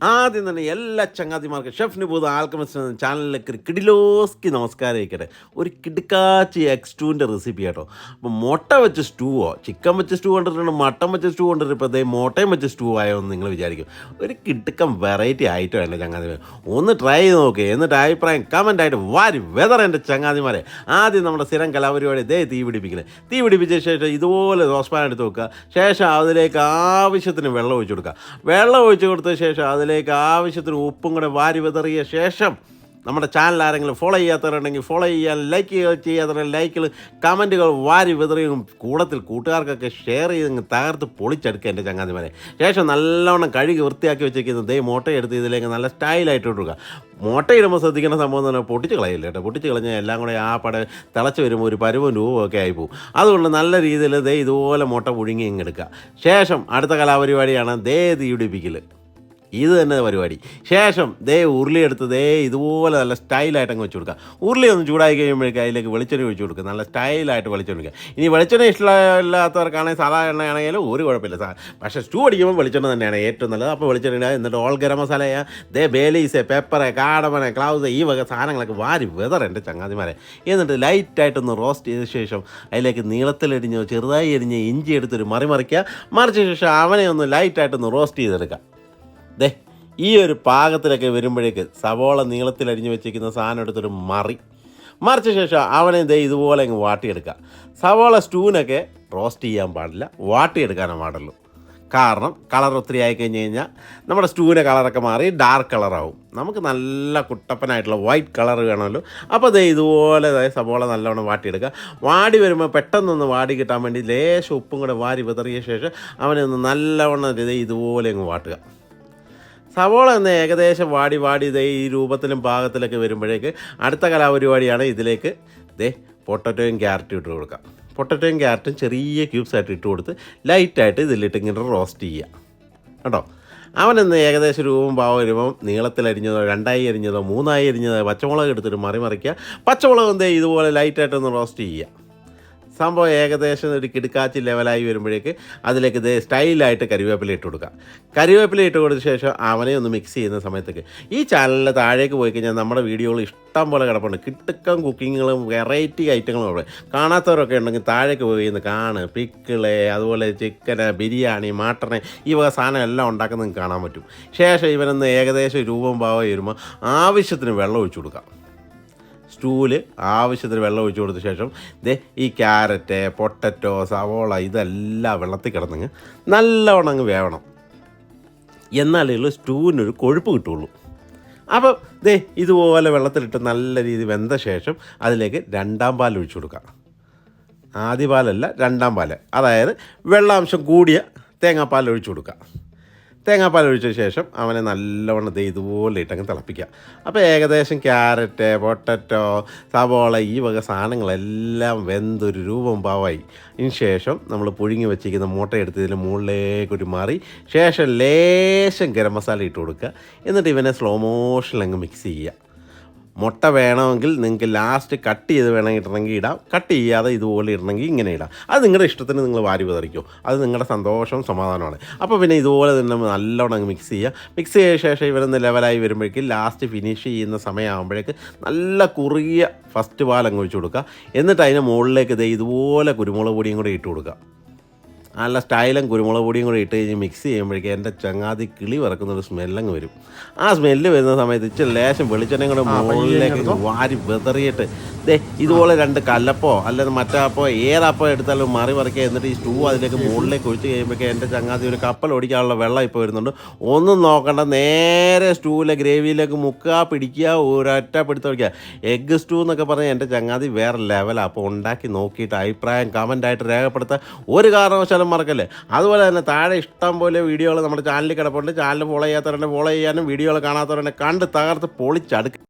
ആദ്യം തന്നെ എല്ലാ ചങ്ങാതിമാർക്കും ഷെഫ് നിബൂത ആൽക്കമിസ്റ്റ് എന്ന ചാനലിലേക്ക് ഒരു കിടിലോസ്ക്ക് നമസ്കാരം അയക്കട്ടെ ഒരു കിടുക്കാച്ചി എക്സ് സ്റ്റൂവിന്റെ റെസിപ്പി കേട്ടോ. അപ്പോൾ മുട്ട വെച്ച് സ്റ്റൂവോ ചിക്കൻ വെച്ച് സ്റ്റൂ കൊണ്ടിട്ടുണ്ട് മട്ടൻ വെച്ച് സ്റ്റൂ കൊണ്ടിട്ട് ഇപ്പോൾ അതേ മുട്ടയും വെച്ച് സ്റ്റൂ ആയോ എന്ന് നിങ്ങൾ വിചാരിക്കും. ഒരു കിടുക്കം വെറൈറ്റി ആയിട്ടോ എന്റെ ചങ്ങാതിമാർ ഒന്ന് ട്രൈ ചെയ്ത് നോക്കുക എന്നിട്ട് അഭിപ്രായം കമന്റ് ആയിട്ട് വാരി വെതർ എന്റെ ചങ്ങാതിമാരെ. ആദ്യം നമ്മുടെ സ്ഥിരം കലാപരിപാടി ഇതേ തീ പിടിപ്പിക്കുന്നത് തീ പിടിപ്പിച്ച ശേഷം ഇതുപോലെ റോസ്പാൻ എടുത്ത് വെക്കുക. ശേഷം അതിലേക്ക് ആവശ്യത്തിന് വെള്ളം ഒഴിച്ചു കൊടുക്കുക. വെള്ളം ഒഴിച്ചു കൊടുത്ത ശേഷം അതിലേക്ക് ആവശ്യത്തിന് ഉപ്പും കൂടെ വാരി വിതറിയ ശേഷം നമ്മുടെ ചാനൽ ആരെങ്കിലും ഫോളോ ചെയ്യാത്തവരുണ്ടെങ്കിൽ ഫോളോ ചെയ്യാൻ ലൈക്ക് ചെയ്യാത്തവരുടെ ലൈക്കിൽ കമന്റുകൾ വാരി വിതറിയും. കൂടത്തിൽ കൂട്ടുകാർക്കൊക്കെ ഷെയർ ചെയ്ത് തകർത്ത് പൊളിച്ചെടുക്കുക എന്റെ ചങ്ങാതിമാരെ. ശേഷം നല്ലവണ്ണം കഴുകി വൃത്തിയാക്കി വെച്ചേക്കുന്ന ദേ മുട്ടയെടുത്ത് ഇതിലേക്ക് നല്ല സ്റ്റൈലായിട്ട് ഇടുക. മുട്ടയിടുമ്പോൾ ശ്രദ്ധിക്കുന്ന സംഭവം തന്നെ പൊട്ടിച്ച് കളയില്ല കേട്ടോ. പൊട്ടിച്ച് കളഞ്ഞാൽ എല്ലാം കൂടെ ആ പട തിളച്ച് വരുമ്പോൾ ഒരു പരുവും രൂപവും ഒക്കെ ആയിപ്പോവും അതുകൊണ്ട് നല്ല രീതിയിൽ ദേ ഇതുപോലെ മുട്ട പുഴുങ്ങി ഇങ്ങെടുക്കുക ശേഷം അടുത്ത കലാപരിപാടിയാണ് ദേ തീപിടിപ്പിക്കൽ ഇത് തന്നെ പരിപാടി. ശേഷം ദേ ഉരുളി എടുത്ത് ദേ ഇതുപോലെ നല്ല സ്റ്റൈലായിട്ട് അങ്ങ് വെച്ച് കൊടുക്കുക. ഉരുളി ഒന്ന് ചൂടായി കഴിയുമ്പോഴേക്കും അതിലേക്ക് വെളിച്ചെണ്ണ ഒഴിച്ച് കൊടുക്കുക. നല്ല സ്റ്റൈലായിട്ട് വെളിച്ചെണ്ണ ഒഴിക്കുക. ഇനി വെളിച്ചെണ്ണ ഇഷ്ടമില്ലാത്തവർക്കാണെങ്കിൽ സാധാ എണ്ണയാണെങ്കിലും ഒരു കുഴപ്പമില്ല. സാ പക്ഷേ സ്റ്റൂ അടിക്കുമ്പോൾ വെളിച്ചെണ്ണ തന്നെയാണ് ഏറ്റവും നല്ലത്. അപ്പോൾ വെളിച്ചെണ്ണ ഇടുക എന്നിട്ട് ഓൾ ഗരം മസാലയ ദേ bay leaves pepper cardamom cloves ഈ വക സാധനങ്ങളൊക്കെ വാരി വെതർ എന്റെ ചങ്ങാതിമാരെ. എന്നിട്ട് ലൈറ്റായിട്ടൊന്ന് റോസ്റ്റ് ചെയ്ത ശേഷം അതിലേക്ക് നീളത്തിലരിഞ്ഞോ ചെറുതായി എരിഞ്ഞ് ഇഞ്ചി എടുത്തൊരു മറിമറിക്കുക മറിച്ച ശേഷം അവനെ ഒന്ന് ലൈറ്റായിട്ടൊന്ന് റോസ്റ്റ് ചെയ്തെടുക്കുക. ദേ ഈ ഒരു പാകത്തിലൊക്കെ വരുമ്പോഴേക്ക് സവോള നീളത്തിൽ അരിഞ്ഞു വെച്ചിരിക്കുന്ന സാധനം എടുത്തൊരു മറി. മറിച്ച ശേഷം അവനെ ദേ ഇതുപോലെ അങ്ങ് വാട്ടിയെടുക്കുക. സവോള സ്റ്റൂവിനൊക്കെ റോസ്റ്റ് ചെയ്യാൻ പാടില്ല വാട്ടിയെടുക്കാനേ പാടുള്ളൂ. കാരണം കളർ ഒത്തിരി ആയി കഴിഞ്ഞ് കഴിഞ്ഞാൽ നമ്മുടെ സ്റ്റൂവിന്റെ കളറൊക്കെ മാറി ഡാർക്ക് കളറാവും നമുക്ക് നല്ല കുട്ടപ്പനായിട്ടുള്ള വൈറ്റ് കളർ വേണമല്ലോ. അപ്പോൾ ദേ ഇതുപോലെ ദേ സവോള നല്ലവണ്ണം വാട്ടിയെടുക്കുക. വാടി വരുമ്പോൾ പെട്ടെന്നൊന്ന് വാടി കിട്ടാൻ വേണ്ടി ലേശം ഉപ്പും കൂടെ വാരി വിതറിയ ശേഷം അവനെ ഒന്ന് നല്ലവണ്ണം ഇതുപോലെ അങ്ങ് വാട്ടുക. സവോള എന്ന ഏകദേശം വാടി വാടി ഇതേ ഈ രൂപത്തിലും പാകത്തിലൊക്കെ വരുമ്പോഴേക്ക് അടുത്ത കലാപരിപാടിയാണ് ഇതിലേക്ക് ദേ പൊട്ടറ്റോയും ക്യാരറ്റും ഇട്ട് കൊടുക്കാം. പൊട്ടറ്റോയും ക്യാരറ്റും ചെറിയ ക്യൂബ്സ് ആയിട്ട് ഇട്ട് കൊടുത്ത് ലൈറ്റായിട്ട് ഇതിലിട്ട് ഇങ്ങനെ റോസ്റ്റ് ചെയ്യുക കേട്ടോ അവനെന്ന് ഏകദേശം രൂപം പാവം വരുമ്പം നീളത്തിലരിഞ്ഞതോ രണ്ടായി അരിഞ്ഞതോ മൂന്നായി അരിഞ്ഞതോ പച്ചമുളക് എടുത്തിട്ട് മറി മറിക്കുക. പച്ചമുളക് എന്തേ ഇതുപോലെ ലൈറ്റായിട്ടൊന്ന് റോസ്റ്റ് ചെയ്യുക സംഭവം ഏകദേശം ഒരു കിടുക്കാച്ചി ലെവലായി വരുമ്പോഴേക്ക് അതിലേക്ക് ഇത് സ്റ്റൈലായിട്ട് കരിവേപ്പില ഇട്ട് കൊടുക്കുക കരിവേപ്പില ഇട്ട് കൊടുത്ത ശേഷം അവനെ ഒന്ന് മിക്സ് ചെയ്യുന്ന സമയത്തേക്ക് ഈ ചാനലിൽ താഴേക്ക് പോയി കഴിഞ്ഞാൽ നമ്മുടെ വീഡിയോകൾ ഇഷ്ടം പോലെ കിടപ്പുണ്ട്. കിട്ടുക്കം കുക്കിങ്ങുകളും വെറൈറ്റി ഐറ്റങ്ങളും അവിടെ. കാണാത്തവരൊക്കെ ഉണ്ടെങ്കിൽ താഴേക്ക് പോയി ഇന്ന് കാണ് പിക്കിൾ അതുപോലെ ചിക്കന് ബിരിയാണി മട്ടണ് ഈ വക സാധനം എല്ലാം ഉണ്ടാക്കുന്നത് കാണാൻ പറ്റും. ശേഷം ഇവനൊന്ന് ഏകദേശം രൂപം ഭാവം വരുമ്പോൾ ആവശ്യത്തിന് വെള്ളം ഒഴിച്ചു കൊടുക്കാം. സ്റ്റൂവിൽ ആവശ്യത്തിന് വെള്ളം ഒഴിച്ചു കൊടുത്ത ശേഷം ദേ ഈ ക്യാരറ്റ് പൊട്ടറ്റോ സവോള ഇതെല്ലാം വെള്ളത്തിൽ കിടന്നങ്ങ് നല്ലവണ്ണം അങ്ങ് വേവണം. എന്നാലേ ഉള്ളൂ സ്റ്റൂവിനൊരു കൊഴുപ്പ് കിട്ടുള്ളൂ. അപ്പം ദേ ഇതുപോലെ വെള്ളത്തിലിട്ട് നല്ല രീതിയിൽ വെന്ത ശേഷം അതിലേക്ക് രണ്ടാം പാൽ ഒഴിച്ചു കൊടുക്കാം. ആദ്യ പാലല്ല രണ്ടാം പാൽ അതായത് വെള്ളാംശം കൂടിയ തേങ്ങാപ്പാൽ ഒഴിച്ചു കൊടുക്കുക തേങ്ങാപ്പാൽ ഒഴിച്ച ശേഷം അവനെ നല്ലവണ്ണം ദേ ഇതുപോലെ ഇട്ടങ്ങ് തിളപ്പിക്കുക. അപ്പോൾ ഏകദേശം ക്യാരറ്റ് പൊട്ടറ്റോ സവോള ഈ വക സാധനങ്ങളെല്ലാം വെന്തൊരു രൂപം പാവായി. ഇതിന് ശേഷം നമ്മൾ പുഴുങ്ങി വെച്ചിരിക്കുന്ന മുട്ട എടുത്ത് ഇതിന്റെ മുകളിലേക്ക് ഒരു മാറി ശേഷം ലേശം ഗരം മസാല ഇട്ട് കൊടുക്കുക. എന്നിട്ട് ഇവനെ സ്ലോ മോഷനിൽ അങ്ങ് മിക്സ് ചെയ്യുക. മുട്ട വേണമെങ്കിൽ നിങ്ങൾക്ക് ലാസ്റ്റ് കട്ട് ചെയ്ത് വേണമെങ്കിൽ ഇടണമെങ്കിൽ ഇടാം. കട്ട് ചെയ്യാതെ ഇതുപോലെ ഇടണമെങ്കിൽ ഇങ്ങനെ ഇടാം. അത് നിങ്ങളുടെ ഇഷ്ടത്തിന് നിങ്ങൾ വാരി വിതറിക്കും. അത് നിങ്ങളുടെ സന്തോഷവും സമാധാനമാണ് അപ്പോൾ പിന്നെ ഇതുപോലെ തന്നെ നല്ലോണം മിക്സ് ചെയ്യുക മിക്സ് ചെയ്ത ശേഷം ഇവരൊന്ന് ലെവലായി വരുമ്പോഴേക്കും ലാസ്റ്റ് ഫിനിഷ് ചെയ്യുന്ന സമയമാകുമ്പോഴേക്ക് നല്ല കുറുകിയ ഫസ്റ്റ് പാൽ അങ്ങ് ഒഴിച്ച് കൊടുക്കുക. എന്നിട്ട് അതിന് മുകളിലേക്ക് ഇതേ ഇതുപോലെ കുരുമുളക് പൊടിയും കൂടി ഇട്ട് കൊടുക്കുക. നല്ല സ്റ്റൈലും കുരുമുളക് പൊടിയും കൂടി ഇട്ട് കഴിഞ്ഞ് മിക്സ് ചെയ്യുമ്പോഴേക്കും എന്റെ ചങ്ങാതി കിളി വറക്കുന്നൊരു സ്മെല്ലങ്ങ് വരും. ആ സ്മെല്ല് വരുന്ന സമയത്ത് ഇച്ചിരി ലേശം വെളിച്ചെണ്ണയും കൂടെ മുകളിലേക്ക് വാരി വെതറിയിട്ട് ദേ ഇതുപോലെ രണ്ട് കല്ലപ്പോ അല്ലെങ്കിൽ മറ്റാപ്പോ ഏതപ്പോ എടുത്താലും മറി വറക്കുക എന്നിട്ട് ഈ സ്റ്റൂ അതിലേക്ക് മുകളിലേക്ക് ഒഴിച്ച് കഴിയുമ്പോഴേക്കും എന്റെ ചങ്ങാതി ഒരു കപ്പൽ ഓടിക്കാനുള്ള വെള്ളം ഇപ്പോൾ വരുന്നുണ്ട്. ഒന്നും നോക്കണ്ട നേരെ സ്റ്റൂവിലെ ഗ്രേവിയിലേക്ക് മുക്കുക പിടിക്കുക ഒരൊറ്റ പിടുത്തം വയ്ക്കുക എഗ്ഗ് സ്റ്റൂ എന്നൊക്കെ പറഞ്ഞാൽ എന്റെ ചങ്ങാതി വേറെ ലെവലാണ് അപ്പോൾ ഉണ്ടാക്കി നോക്കിയിട്ട് അഭിപ്രായം കമന്റായിട്ട് രേഖപ്പെടുത്താൻ ഒരു കാരണവശാലും മറക്കല്ലേ? അതുപോലെ തന്നെ താഴെ ഇഷ്ടം പോലെ വീഡിയോകൾ നമ്മുടെ ചാനലിൽ കിടപ്പുണ്ട്. ചാനൽ ഫോളോ ചെയ്യാത്തവരുടെ ഫോളോ ചെയ്യാനും വീഡിയോകൾ കാണാത്തവരുടെ കണ്ട് തകർത്ത് പൊളിച്ചടുക്കുക